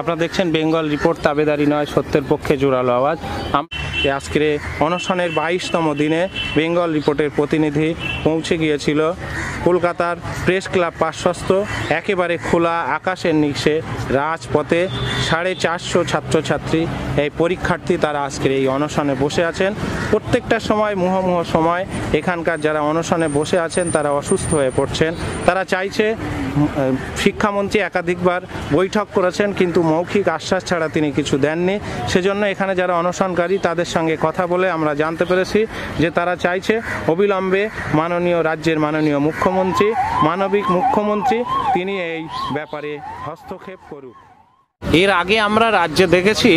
আপনারা দেখছেন বেঙ্গল রিপোর্ট, তাবেদারি নয়, সত্যের পক্ষে জোরালো আওয়াজ। আজকের অনশনের বাইশতম দিনে বেঙ্গল রিপোর্টের প্রতিনিধি পৌঁছে গিয়েছিল। কলকাতার প্রেস ক্লাব পার্শ্বস্থ, একেবারে খোলা আকাশের নিচে রাজপথে সাড়ে চারশো ছাত্রছাত্রী, এই পরীক্ষার্থী তারা আজকের এই অনশনে বসে আছেন। প্রত্যেকটা সময়, মুহমুহ সময় এখানকার যারা অনশনে বসে আছেন, তারা অসুস্থ হয়ে পড়ছেন। তারা চাইছে শিক্ষামন্ত্রী একাধিকবার বৈঠক করেছেন, কিন্তু মৌখিক আশ্বাস ছাড়া তিনি কিছু দেননি। সেজন্য এখানে যারা অনশনকারী, তাদের সঙ্গে কথা বলে আমরা জানতে পেরেছি যে তারা চাইছে অবিলম্বে মাননীয় রাজ্যের মাননীয় মুখ্যমন্ত্রী, মানবিক মুখ্যমন্ত্রী, তিনি এই ব্যাপারে হস্তক্ষেপ করুক। এর আগে আমরা রাজ্যে দেখেছি,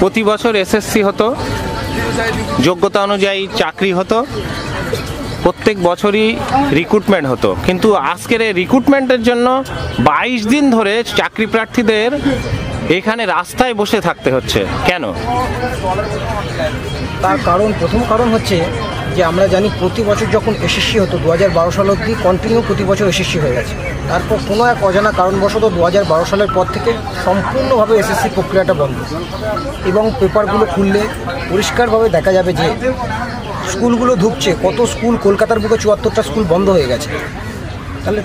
প্রতি বছর এসএসসি হতো, যোগ্যতা অনুযায়ী চাকরি হতো প্রত্যেক বছরই রিক্রুটমেন্ট হতো। কিন্তু আজকের এই রিক্রুটমেন্টের জন্য বাইশ দিন ধরে চাকরি প্রার্থীদের এখানে রাস্তায় বসে থাকতে হচ্ছে। কেন? তার কারণ, প্রথম কারণ হচ্ছে যে আমরা জানি প্রতি বছর যখন এসএসসি হতো দু হাজার বারো সাল অবধি কন্টিনিউ প্রতি বছর এসএসসি হয়ে গেছে। তারপর কোনো এক অজানা কারণবশত দু হাজার বারো সালের পর থেকে সম্পূর্ণভাবে এসএসসি প্রক্রিয়াটা বন্ধ। এবং পেপারগুলো খুললে পরিষ্কারভাবে দেখা যাবে যে স্কুলগুলো ঢুকছে কত স্কুল, কলকাতার বুকে চুয়াত্তরটা স্কুল বন্ধ হয়ে গেছে। তাহলে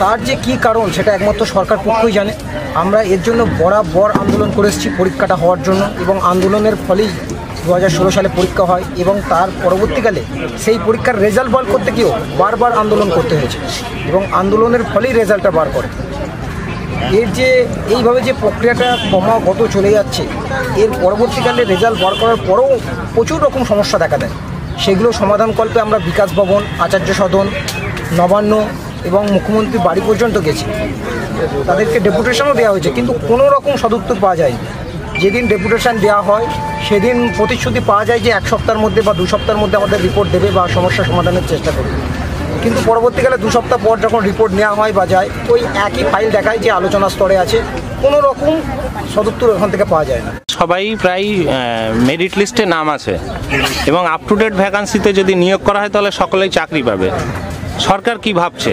তার যে কি কারণ, সেটা একমাত্র সরকার পক্ষই জানে। আমরা এর জন্য বরাবর আন্দোলন করে এসেছি পরীক্ষাটা হওয়ার জন্য এবং আন্দোলনের ফলেই দু ষোলো সালে পরীক্ষা হয় এবং তার পরবর্তীকালে সেই পরীক্ষার রেজাল্ট বার করতে গিয়েও বারবার আন্দোলন করতে হয়েছে এবং আন্দোলনের ফলেই রেজাল্টটা বার করে। এর যে, এইভাবে যে প্রক্রিয়াটা ক্রমাগত চলে যাচ্ছে, এর পরবর্তীকালে রেজাল্ট বার করার পরেও প্রচুর রকম সমস্যা দেখা দেয়। সেগুলো সমাধানকল্পে আমরা বিকাশ ভবন, আচার্য সদন, নবান্ন এবং মুখ্যমন্ত্রী বাড়ি পর্যন্ত গেছি। তাদেরকে ডেপুটেশনও দেওয়া হয়েছে, কিন্তু কোনো রকম সদুত্তর পাওয়া যায়নি। যেদিন ডেপুটেশন দেওয়া হয়, সেদিন প্রতিশ্রুতি পাওয়া যায় যে এক সপ্তাহের মধ্যে বা দু সপ্তাহের মধ্যে আমাদের রিপোর্ট দেবে বা সমস্যা সমাধানের চেষ্টা করবে। কিন্তু পরবর্তীকালে দু সপ্তাহ পর যখন রিপোর্ট নেওয়া হয় বা যায় ওই একই ফাইল দেখায় যে আলোচনা স্তরে আছে কোনো রকম সদুত্তর ওখান থেকে পাওয়া যায় না। সবাই প্রায় মেরিট লিস্টে নাম আছে। এবং আপ টু ডেট ভ্যাকান্সিতে যদি নিয়োগ করা হয় তাহলে সকলেই চাকরি পাবে। সরকার কি ভাবছে?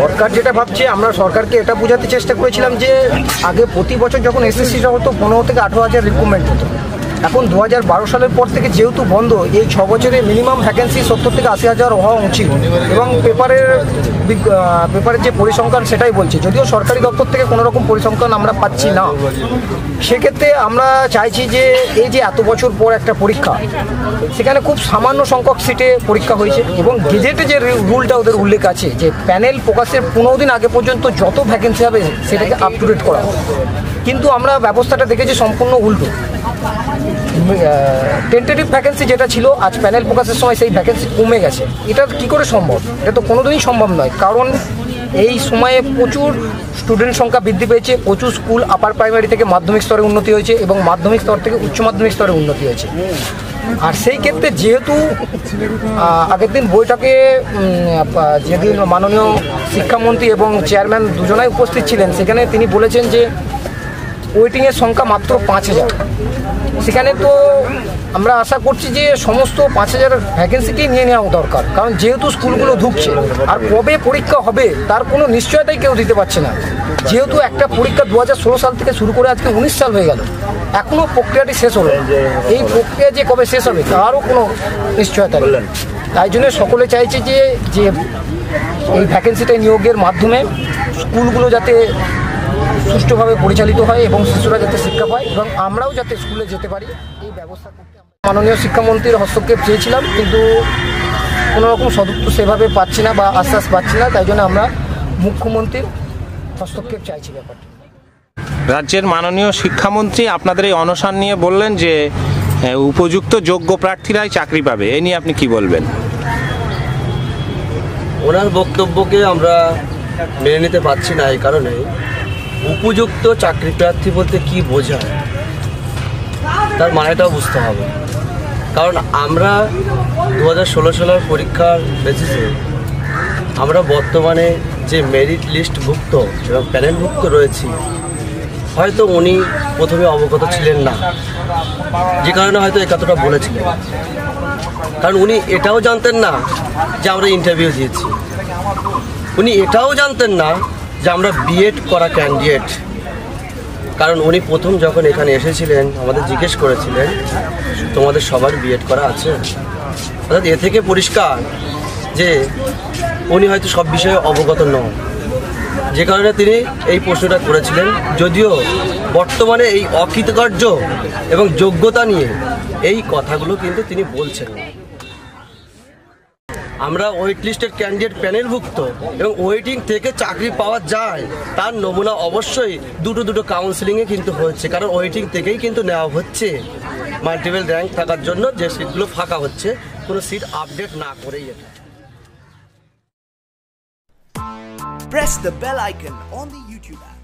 সরকার যেটা ভাবছে আমরা সরকারকে এটা বোঝাতে চেষ্টা করেছিলাম যে আগে প্রতি বছর যখন এসএসসিটা হতো পনেরো থেকে আঠেরো হাজার রিক্রুটমেন্ট হতো। এখন দু হাজার বারো সালের পর থেকে যেহেতু বন্ধ, এই ছ বছরে মিনিমাম ভ্যাকেন্সি সত্তর থেকে আশি হাজার হওয়া উচিত। এবং পেপারের পেপারের যে পরিসংখ্যান সেটাই বলছে। যদিও সরকারি দপ্তর থেকে কোনো রকম পরিসংখ্যান আমরা পাচ্ছি না। সেক্ষেত্রে আমরা চাইছি যে এই যে এত বছর পর একটা পরীক্ষা, সেখানে খুব সামান্য সংখ্যক সিটে পরীক্ষা হয়েছে এবং গেজেটে যে রুলটা ওদের উল্লেখ আছে যে প্যানেল প্রকাশের পনেরো দিন আগে পর্যন্ত যত ভ্যাকেন্সি হবে সেটাকে আপ টু ডেট করা। কিন্তু আমরা ব্যবস্থাটা দেখেছি সম্পূর্ণ উল্টো। টেন্টেটিভ ভ্যাকেন্সি যেটা ছিল, আজ প্যানেল প্রকাশের সময় সেই ভ্যাকেন্সি কমে গেছে। এটা কি করে সম্ভব? এটা তো কোনোদিনই সম্ভব নয়। কারণ এই সময়ে প্রচুর স্টুডেন্ট সংখ্যা বৃদ্ধি পেয়েছে, প্রচুর স্কুল আপার প্রাইমারি থেকে মাধ্যমিক স্তরে উন্নতি হয়েছে এবং মাধ্যমিক স্তর থেকে উচ্চ মাধ্যমিক স্তরে উন্নতি হয়েছে। আর সেই ক্ষেত্রে যেহেতু আগের দিন বইটাকে যেদিন মাননীয় শিক্ষামন্ত্রী এবং চেয়ারম্যান দুজনাই উপস্থিত ছিলেন, সেখানে তিনি বলেছেন যে ওয়েটিংয়ের সংখ্যা মাত্র পাঁচ হাজার। সেখানে তো আমরা আশা করছি যে সমস্ত পাঁচ হাজার ভ্যাকেন্সিকেই নিয়ে নেওয়া দরকার। কারণ যেহেতু স্কুলগুলো ঢুকছে, আর কবে পরীক্ষা হবে তার কোনো নিশ্চয়তাই কেউ দিতে পারছে না। যেহেতু একটা পরীক্ষা দু হাজার ষোলো সাল থেকে শুরু করে আজকে উনিশ সাল হয়ে গেল এখনও প্রক্রিয়াটি শেষ হলো এই প্রক্রিয়া যে কবে শেষ হবে তারও কোনো নিশ্চয়তা নেই। তাই জন্য সকলে চাইছে যে যে এই ভ্যাকেন্সিটা নিয়োগের মাধ্যমে স্কুলগুলো যাতে সুষ্ঠুভাবে পরিচালিত হয় এবং শিশুরা যাতে শিক্ষা পায় এবং আমরাও যাতে স্কুলে যেতে পারি এই ব্যবস্থা করতে আমরা মাননীয় শিক্ষামন্ত্রীর হস্তক্ষেপ চেয়েছিলাম কিন্তু কোনো রকম সদুত্তর সেভাবে পাচ্ছি না বা আশ্বাস পাচ্ছি না তাই জন্য আমরা মুখ্যমন্ত্রীর হস্তক্ষেপ চাইছি ব্যাপারটা। রাজ্যের মাননীয় শিক্ষামন্ত্রী আপনাদের এই অনশন নিয়ে বললেন যে উপযুক্ত যোগ্য প্রার্থীরাই চাকরি পাবে এ নিয়ে আপনি কি বলবেন? ওনার বক্তব্যকে আমরা মেনে নিতে পারছি না এই কারণে উপযুক্ত চাকরি প্রার্থী বলতে কি বোঝায়? তার মানেটাও বুঝতে হবে। কারণ আমরা দু হাজার ষোলো সালের পরীক্ষার বেসিসে আমরা বর্তমানে যে মেরিট লিস্টভুক্ত এবং প্যানেলভুক্ত রয়েছি, হয়তো উনি প্রথমে অবগত ছিলেন না। যে কারণে হয়তো এই কথাটা বলেছিলেন। কারণ উনি এটাও জানতেন না যে আমরা ইন্টারভিউ দিয়েছি। উনি এটাও জানতেন না যে আমরা বিএড করা ক্যান্ডিডেট কারণ উনি প্রথম যখন এখানে এসেছিলেন, আমাদের জিজ্ঞেস করেছিলেন, তোমাদের সবার বিএড করা আছে? অর্থাৎ এ থেকে পরিষ্কার যে উনি হয়তো সব বিষয়ে অবগত নন। যে কারণে তিনি এই প্রশ্নটা করেছিলেন, যদিও বর্তমানে এই অকৃতকার্য এবং যোগ্যতা নিয়ে এই কথাগুলো কিন্তু তিনি বলছেন। আমরা ওয়েট লিস্টের ক্যান্ডিডেট প্যানেলভুক্ত এবং ওয়েটিং থেকে চাকরি পাওয়া যায়, তার নমুনা অবশ্যই দুটো দুটো কাউন্সিলিংয়ে কিন্তু হচ্ছে, কারণ ওয়েটিং থেকেই কিন্তু নেওয়া হচ্ছে। মাল্টিপল র্যাঙ্ক থাকার জন্য যে সিটগুলো ফাঁকা হচ্ছে, কোনো সিট আপডেট না করেই এটা। Press the bell icon on the YouTube app